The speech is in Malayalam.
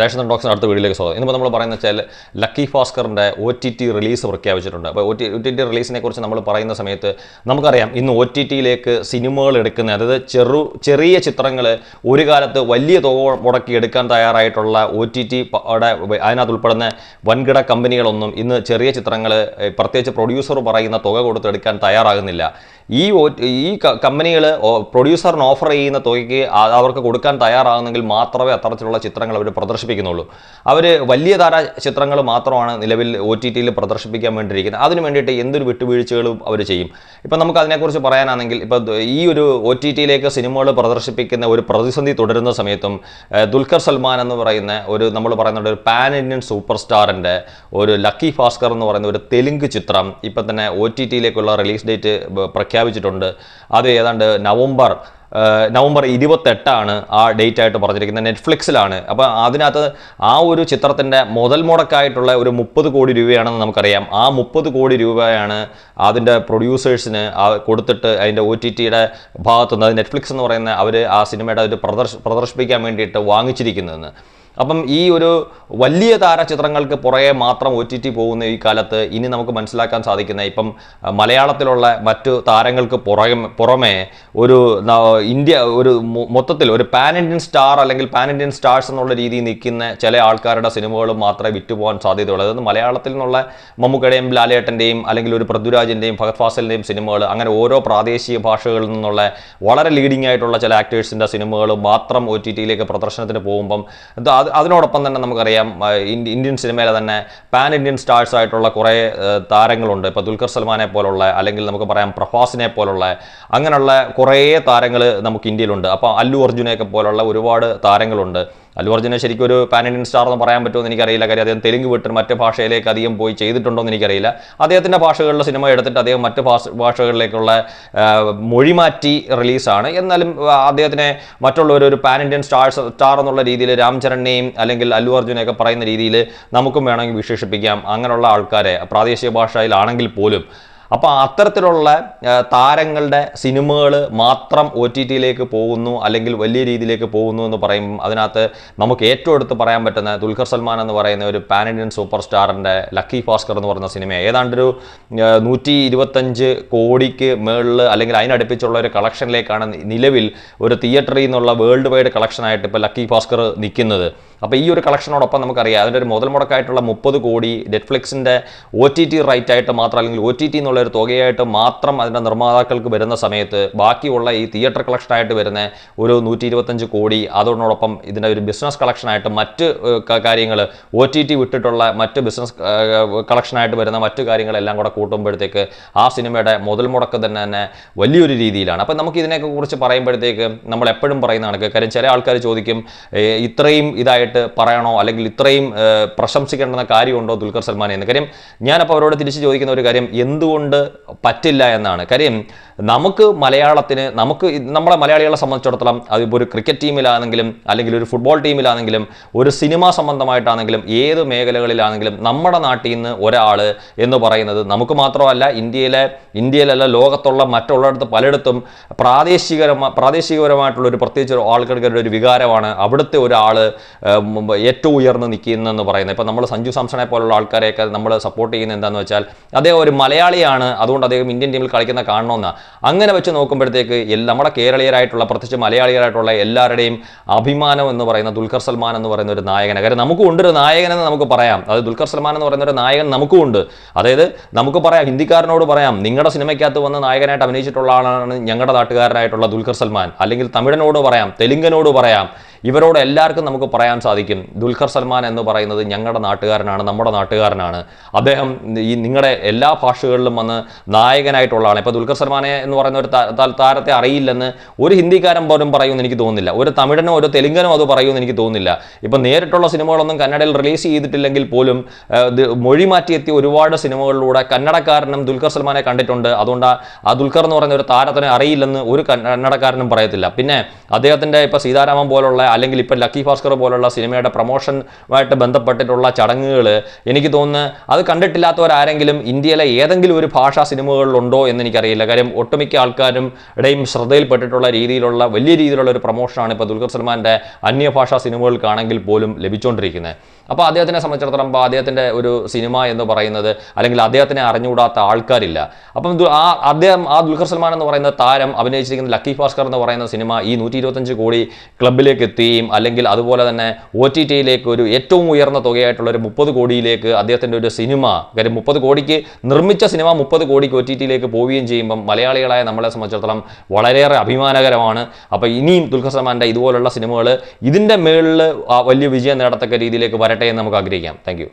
റേഷൻ ടോക്സിന് അടുത്ത വീഡിയോയിലേക്ക് സ്വാഗതം. ഇന്നിപ്പോൾ നമ്മൾ പറയുന്ന വെച്ചാൽ ലക്കി ഭാസ്കറിന്റെ ഒ ടി ടി റിലീസ് പ്രഖ്യാപിച്ചിട്ടുണ്ട്. അപ്പോൾ O T O T T റിലീസിനെ കുറിച്ച് നമ്മൾ പറയുന്ന സമയത്ത് നമുക്കറിയാം ഇന്ന് ഒ ടി ടിയിലേക്ക് സിനിമകൾ എടുക്കുന്ന അതായത് ചെറു ചെറിയ ചിത്രങ്ങൾ ഒരു കാലത്ത് വലിയ തുക മുടക്കി എടുക്കാൻ തയ്യാറായിട്ടുള്ള ഒ ടി ടി അതിനകത്ത് ഉൾപ്പെടുന്ന വൻകിട കമ്പനികളൊന്നും ഇന്ന് ചെറിയ ചിത്രങ്ങൾ പ്രത്യേകിച്ച് പ്രൊഡ്യൂസർ പറയുന്ന തുക കൊടുത്തെടുക്കാൻ തയ്യാറാകുന്നില്ല. ഈ ഈ കമ്പനികൾ പ്രൊഡ്യൂസറിന് ഓഫർ ചെയ്യുന്ന തുകയ്ക്ക് അവർക്ക് കൊടുക്കാൻ തയ്യാറാകുന്നെങ്കിൽ മാത്രമേ അത്തരത്തിലുള്ള ചിത്രങ്ങൾ അവർ പ്രദർശിപ്പിക്കുന്നുള്ളൂ. അവർ വലിയ താര ചിത്രങ്ങൾ മാത്രമാണ് നിലവിൽ ഒ ടി ടിയിൽ പ്രദർശിപ്പിക്കാൻ വേണ്ടിയിരിക്കുന്നത്. അതിന് വേണ്ടിയിട്ട് എന്തൊരു വിട്ടുവീഴ്ചകളും അവർ ചെയ്യും. ഇപ്പം നമുക്ക് അതിനെക്കുറിച്ച് പറയാനാണെങ്കിൽ ഇപ്പം ഈ ഒരു ഒ ടി ടിയിലേക്ക് സിനിമകൾ പ്രദർശിപ്പിക്കുന്ന ഒരു പ്രതിസന്ധി തുടരുന്ന സമയത്തും ദുൽഖർ സൽമാൻ എന്ന് പറയുന്ന ഒരു നമ്മൾ പറയുന്നുണ്ട് ഒരു പാൻ ഇന്ത്യൻ സൂപ്പർ സ്റ്റാറിന്റെ ഒരു ലക്കി ഭാസ്കർ എന്ന് പറയുന്ന ഒരു തെലുങ്ക് ചിത്രം ഇപ്പം തന്നെ ഒ ടി ടിയിലേക്കുള്ള റിലീസ് ഡേറ്റ് പ്രഖ്യാപിച്ചിട്ടുണ്ട്. അത് ഏതാണ്ട് നവംബർ നവംബർ ഇരുപത്തെട്ടാണ് ആ ഡേറ്റ് ആയിട്ട് പറഞ്ഞിരിക്കുന്നത് നെറ്റ്ഫ്ലിക്സിലാണ്. അപ്പോൾ അതിനകത്ത് ആ ഒരു ചിത്രത്തിന്റെ മുതൽ മുടക്കായിട്ടുള്ള ഒരു മുപ്പത് കോടി രൂപയാണെന്ന് നമുക്കറിയാം. ആ മുപ്പത് കോടി രൂപയാണ് അതിന്റെ പ്രൊഡ്യൂസേഴ്സിന് കൊടുത്തിട്ട് അതിന്റെ ഒ ടി ടിയുടെ ഭാഗത്തുനിന്ന് അത് നെറ്റ്ഫ്ലിക്സ് എന്ന് പറയുന്ന അവർ ആ സിനിമയുടെ ഒരു പ്രദർശ പ്രദർശിപ്പിക്കാൻ വേണ്ടിയിട്ട് വാങ്ങിച്ചിരിക്കുന്നതെന്ന്. അപ്പം ഈ ഒരു വലിയ താര ചിത്രങ്ങൾക്ക് പുറകെ മാത്രം ഒ ടി ടി പോകുന്ന ഈ കാലത്ത് ഇനി നമുക്ക് മനസ്സിലാക്കാൻ സാധിക്കുന്ന ഇപ്പം മലയാളത്തിലുള്ള മറ്റു താരങ്ങൾക്ക് പുറകെ പുറമെ ഒരു ഇന്ത്യ ഒരു മൊത്തത്തിൽ ഒരു പാൻ ഇന്ത്യൻ സ്റ്റാർ അല്ലെങ്കിൽ പാൻ ഇന്ത്യൻ സ്റ്റാർസ് എന്നുള്ള രീതിയിൽ നിൽക്കുന്ന ചില ആൾക്കാരുടെ സിനിമകളും മാത്രമേ വിറ്റുപോകാൻ സാധ്യതയുള്ളൂ. അതായത് മലയാളത്തിൽ നിന്നുള്ള മമ്മൂക്കയുടെയും ലാലേട്ടന്റെയും അല്ലെങ്കിൽ ഒരു പൃഥ്വിരാജിന്റെയും ഭഗത് ഫാസലിന്റെയും സിനിമകൾ അങ്ങനെ ഓരോ പ്രാദേശിക ഭാഷകളിൽ നിന്നുള്ള വളരെ ലീഡിംഗ് ആയിട്ടുള്ള ചില ആക്ടേഴ്സിന്റെ സിനിമകൾ മാത്രം ഒ ടി ടിയിലേക്ക് പ്രദർശനത്തിന് പോകുമ്പം ഇത് അത് അതിനോടൊപ്പം തന്നെ നമുക്കറിയാം ഇന്ത്യ- ഇന്ത്യൻ സിനിമയിലെ തന്നെ പാൻ ഇന്ത്യൻ സ്റ്റാർസ് ആയിട്ടുള്ള കുറേ താരങ്ങളുണ്ട്. ഇപ്പോൾ ദുൽഖർ സൽമാനെ പോലുള്ള അല്ലെങ്കിൽ നമുക്ക് പറയാം പ്രഭാസിനെ പോലുള്ള അങ്ങനെയുള്ള കുറേ താരങ്ങൾ നമുക്ക് ഇന്ത്യയിലുണ്ട്. അപ്പോൾ അല്ലു അർജുനെയൊക്കെ പോലുള്ള ഒരുപാട് താരങ്ങളുണ്ട്. അല്ലു അർജുനെ ശരിക്കും ഒരു പാൻ ഇന്ത്യൻ സ്റ്റാർ എന്ന് പറയാൻ പറ്റുമെന്ന് എനിക്കറിയില്ല. കാര്യം അദ്ദേഹം തെലുങ്ക് വിട്ട് മറ്റ് ഭാഷയിലേക്ക് അധികം പോയി ചെയ്തിട്ടുണ്ടോ എന്ന് എനിക്കറിയില്ല. അദ്ദേഹത്തിന്റെ ഭാഷകളിലെ സിനിമ എടുത്തിട്ട് അദ്ദേഹം മറ്റ് ഭാഷ ഭാഷകളിലേക്കുള്ള മൊഴിമാറ്റി റിലീസാണ്. എന്നാലും അദ്ദേഹത്തിനെ മറ്റുള്ളവർ ഒരു പാൻ ഇന്ത്യൻ സ്റ്റാർസ് സ്റ്റാർ എന്നുള്ള രീതിയിൽ രാംചരണിനെയും അല്ലെങ്കിൽ അല്ലു അർജുനെയൊക്കെ പറയുന്ന രീതിയിൽ നമുക്കും വേണമെങ്കിൽ വിശേഷിപ്പിക്കാം. അങ്ങനെയുള്ള ആൾക്കാരെ പ്രാദേശിക ഭാഷയിലാണെങ്കിൽ പോലും അപ്പോൾ അത്തരത്തിലുള്ള താരങ്ങളുടെ സിനിമകൾ മാത്രം ഒ ടി ടിയിലേക്ക് പോകുന്നു അല്ലെങ്കിൽ വലിയ രീതിയിലേക്ക് പോകുന്നു എന്ന് പറയും അതിനകത്ത് നമുക്ക് ഏറ്റവും എടുത്ത് പറയാൻ പറ്റുന്ന ദുൽഖർ സൽമാൻ എന്ന് പറയുന്ന ഒരു പാൻ ഇന്ത്യൻ സൂപ്പർ സ്റ്റാറിന്റെ ലക്കി ഭാസ്കർ എന്ന് പറയുന്ന സിനിമ ഏതാണ്ടൊരു നൂറ്റി ഇരുപത്തഞ്ച് കോടിക്ക് മേളിൽ അല്ലെങ്കിൽ അതിനടുപ്പിച്ചുള്ള ഒരു കളക്ഷനിലേക്കാണ് നിലവിൽ ഒരു തിയേറ്ററിൽ നിന്നുള്ള വേൾഡ് വൈഡ് കളക്ഷനായിട്ട് ഇപ്പോൾ ലക്കി ഭാസ്കർ നിൽക്കുന്നത് അപ്പോൾ ഈ ഒരു കളക്ഷനോടൊപ്പം നമുക്കറിയാം അതിന്റെ ഒരു മുതൽ മുടക്കായിട്ടുള്ള മുപ്പത് കോടി നെറ്റ്ഫ്ലിക്സിന്റെ ഒ ടി ടി റൈറ്റ് ആയിട്ട് മാത്രം അല്ലെങ്കിൽ ഒ ടി ടി എന്നുള്ള ഒരു തുകയായിട്ട് മാത്രം അതിന്റെ നിർമ്മാതാക്കൾക്ക് വരുന്ന സമയത്ത് ബാക്കിയുള്ള ഈ തിയേറ്റർ കളക്ഷനായിട്ട് വരുന്ന ഒരു നൂറ്റി ഇരുപത്തഞ്ച് കോടി അതോടൊപ്പം ഇതിന്റെ ഒരു ബിസിനസ് കളക്ഷനായിട്ട് മറ്റ് കാര്യങ്ങൾ ഒ ടി ടി വിട്ടിട്ടുള്ള മറ്റ് ബിസിനസ് കളക്ഷനായിട്ട് വരുന്ന മറ്റു കാര്യങ്ങളെല്ലാം കൂടെ കൂട്ടുമ്പോഴത്തേക്ക് ആ സിനിമയുടെ മുതൽ മുടക്ക് തന്നെ തന്നെ വലിയൊരു രീതിയിലാണ്. അപ്പം നമുക്ക് ഇതിനെയൊക്കെ കുറിച്ച് പറയുമ്പോഴത്തേക്ക് നമ്മൾ എപ്പോഴും പറയുന്ന കാര്യം ചില ആൾക്കാർ ചോദിക്കും ഇത്രയും ഇതായിട്ട് പറയണോ? അല്ലെങ്കിൽ ഇത്രയും പ്രശംസിക്കേണ്ടുന്ന കാര്യമുണ്ടോ ദുൽഖർ സൽമാൻ എന്ന്? കാര്യം ഞാനപ്പോൾ അവരോട് തിരിച്ച് ചോദിക്കുന്ന ഒരു കാര്യം എന്തുകൊണ്ട് പറ്റില്ല എന്നാണ്. കാര്യം നമുക്ക് മലയാളത്തിന് നമുക്ക് നമ്മളെ മലയാളികളെ സംബന്ധിച്ചിടത്തോളം അതിപ്പോൾ ഒരു ക്രിക്കറ്റ് ടീമിലാണെങ്കിലും അല്ലെങ്കിൽ ഒരു ഫുട്ബോൾ ടീമിലാണെങ്കിലും ഒരു സിനിമ സംബന്ധമായിട്ടാണെങ്കിലും ഏത് മേഖലകളിലാണെങ്കിലും നമ്മുടെ നാട്ടിൽ നിന്ന് ഒരാൾ എന്ന് പറയുന്നത് നമുക്ക് മാത്രമല്ല ഇന്ത്യയിലെ ഇന്ത്യയിലല്ല ലോകത്തുള്ള മറ്റുള്ളിടത്ത് പലയിടത്തും പ്രാദേശികരമാ പ്രാദേശികപരമായിട്ടുള്ള ഒരു പ്രത്യേകിച്ച് ആൾക്കാരുടെ ഒരു വികാരമാണ് അവിടുത്തെ ഒരാൾ ഏറ്റവും ഉയർന്ന് നിൽക്കുന്നതെന്ന് പറയുന്നത്. ഇപ്പം നമ്മൾ സഞ്ജു സാംസണെ പോലുള്ള ആൾക്കാരെയൊക്കെ നമ്മൾ സപ്പോർട്ട് ചെയ്യുന്നത് എന്താണെന്ന് വെച്ചാൽ അദ്ദേഹം ഒരു മലയാളിയാണ് അതുകൊണ്ട് അദ്ദേഹം ഇന്ത്യൻ ടീമിൽ കളിക്കുന്ന കാണണമെന്ന്. അങ്ങനെ വെച്ച് നോക്കുമ്പോഴത്തേക്ക് നമ്മുടെ കേരളീയരായിട്ടുള്ള പ്രത്യേകിച്ച് മലയാളികളായിട്ടുള്ള എല്ലാവരുടെയും അഭിമാനം എന്ന് പറയുന്ന ദുൽഖർ സൽമാൻ എന്ന് പറയുന്ന ഒരു നായകനെ. കാര്യം നമുക്കും ഉണ്ട് ഒരു നായകൻ എന്ന് നമുക്ക് പറയാം. അത് ദുൽഖർ സൽമാൻ എന്ന് പറയുന്ന ഒരു നായകൻ നമുക്കും ഉണ്ട്. അതായത് നമുക്ക് പറയാം ഹിന്ദിക്കാരനോട് പറയാം നിങ്ങളുടെ സിനിമയ്ക്കകത്ത് വന്ന് നായകനായിട്ട് അഭിനയിച്ചിട്ടുള്ള ആളാണ് ഞങ്ങളുടെ നാട്ടുകാരനായിട്ടുള്ള ദുൽഖർ സൽമാൻ. അല്ലെങ്കിൽ തമിഴനോട് പറയാം തെലുങ്കനോട് പറയാം ഇവരോട് എല്ലാവർക്കും നമുക്ക് പറയാൻ സാധിക്കും. ദുൽഖർ സൽമാൻ എന്ന് പറയുന്നത് ഞങ്ങളുടെ നാട്ടുകാരനാണ് നമ്മുടെ നാട്ടുകാരനാണ്. അദ്ദേഹം ഈ നിങ്ങളുടെ എല്ലാ ഭാഷകളിലും വന്ന് നായകനായിട്ടുള്ള ആളാണ് ഇപ്പോൾ ദുൽഖർ സൽമാനെ എന്ന് പറയുന്ന ഒരു താരത്തെ അറിയില്ലെന്ന് ഒരു ഹിന്ദിക്കാരൻ പോലും പറയുമെന്ന് എനിക്ക് തോന്നുന്നില്ല. ഒരു തമിഴനോ ഒരു തെലുങ്കനോ അത് പറയുമെന്ന് എനിക്ക് തോന്നുന്നില്ല. ഇപ്പം നേരിട്ടുള്ള സിനിമകളൊന്നും കന്നഡയിൽ റിലീസ് ചെയ്തിട്ടില്ലെങ്കിൽ പോലും മൊഴി മാറ്റിയെത്തിയ ഒരുപാട് സിനിമകളിലൂടെ കന്നഡക്കാരനും ദുൽഖർ സൽമാനെ കണ്ടിട്ടുണ്ട്. അതുകൊണ്ട് ആ ദുൽഖർ എന്ന് പറയുന്ന ഒരു താരത്തിനെ അറിയില്ലെന്ന് ഒരു കന്നഡക്കാരനും പറയത്തില്ല. പിന്നെ അദ്ദേഹത്തിന്റെ ഇപ്പോൾ സീതാരാമൻ പോലുള്ള അല്ലെങ്കിൽ ഇപ്പം ലക്കി ഭാസ്കർ പോലുള്ള സിനിമയുടെ പ്രൊമോഷനുമായിട്ട് ബന്ധപ്പെട്ടിട്ടുള്ള ചടങ്ങുകൾ എനിക്ക് തോന്നുന്നു അത് കണ്ടിട്ടില്ലാത്തവരാരെങ്കിലും ഇന്ത്യയിലെ ഏതെങ്കിലും ഒരു ഭാഷാ സിനിമകളിലുണ്ടോ എന്ന് എനിക്കറിയില്ല. കാര്യം ഒട്ടുമിക്ക ആൾക്കാരും ഇടയും ശ്രദ്ധയിൽപ്പെട്ടിട്ടുള്ള രീതിയിലുള്ള വലിയ രീതിയിലുള്ള ഒരു പ്രൊമോഷനാണ് ഇപ്പോൾ ദുൽഖർ സൽമാന്റെ അന്യഭാഷാ സിനിമകൾക്കാണെങ്കിൽ പോലും ലഭിച്ചുകൊണ്ടിരിക്കുന്നത്. അപ്പോൾ അദ്ദേഹത്തിനെ സംബന്ധിച്ചിടത്തോളം അദ്ദേഹത്തിന്റെ ഒരു സിനിമ എന്ന് പറയുന്നത് അല്ലെങ്കിൽ അദ്ദേഹത്തിനെ അറിഞ്ഞുകൂടാത്ത ആൾക്കാരില്ല. അപ്പം ആ അദ്ദേഹം ആ ദുൽഖർ സൽമാൻ എന്ന് പറയുന്ന താരം അഭിനയിച്ചിരിക്കുന്ന ലക്കി ഭാസ്കർ എന്ന് പറയുന്ന സിനിമ ഈ നൂറ്റി കോടി ക്ലബിലേക്ക് എത്തുകയും അല്ലെങ്കിൽ അതുപോലെ തന്നെ ഒ ടി ടിയിലേക്ക് ഒരു ഏറ്റവും ഉയർന്ന തുകയായിട്ടുള്ള ഒരു മുപ്പത് കോടിയിലേക്ക് അദ്ദേഹത്തിന്റെ ഒരു സിനിമ കാര്യം മുപ്പത് കോടിക്ക് നിർമ്മിച്ച സിനിമ മുപ്പത് കോടിക്ക് ഒ ടി ടിയിലേക്ക് പോവുകയും ചെയ്യുമ്പം മലയാളികളായ നമ്മളെ സംബന്ധിച്ചിടത്തോളം വളരെയേറെ അഭിമാനകരമാണ്. അപ്പോൾ ഇനിയും ദുൽഖർ സൽമാന്റെ ഇതുപോലുള്ള സിനിമകൾ ഇതിന്റെ മേളിൽ വലിയ വിജയം നേടത്തക്ക രീതിയിലേക്ക് വരട്ടെ എന്ന് നമുക്ക് ആഗ്രഹിക്കാം. താങ്ക്